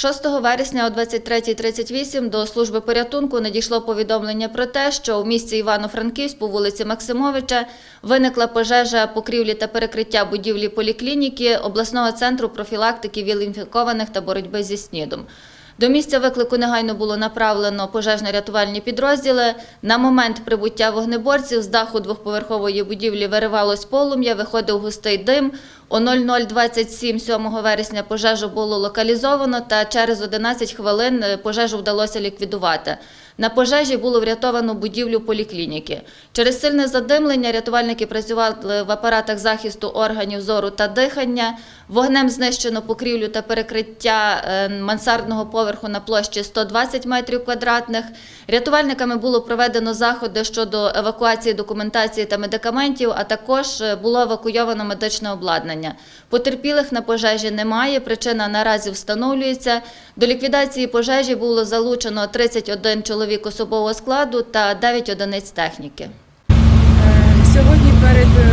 6 вересня о 23.38 до служби порятунку надійшло повідомлення про те, що у місті Івано-Франківськ по вулиці Максимовича виникла пожежа покрівлі та перекриття будівлі поліклініки обласного центру профілактики віл-інфікованих та боротьби зі СНІДом. До місця виклику негайно було направлено пожежно-рятувальні підрозділи. На момент прибуття вогнеборців з даху двохповерхової будівлі виривалось полум'я, виходив густий дим. О 00.27 7 вересня пожежу було локалізовано та через 11 хвилин е, пожежу вдалося ліквідувати. На пожежі було врятовано будівлю поліклініки. Через сильне задимлення рятувальники працювали в апаратах захисту органів зору та дихання. Вогнем знищено покрівлю та перекриття е, мансардного поверху на площі 120 метрів квадратних. Рятувальниками було проведено заходи щодо евакуації документації та медикаментів, а також е, було евакуйовано медичне обладнання. Потерпілих на пожежі немає. Причина наразі встановлюється. До ліквідації пожежі було залучено 31 чоловік особового складу та 9 одиниць техніки. Е, Сьогодні перед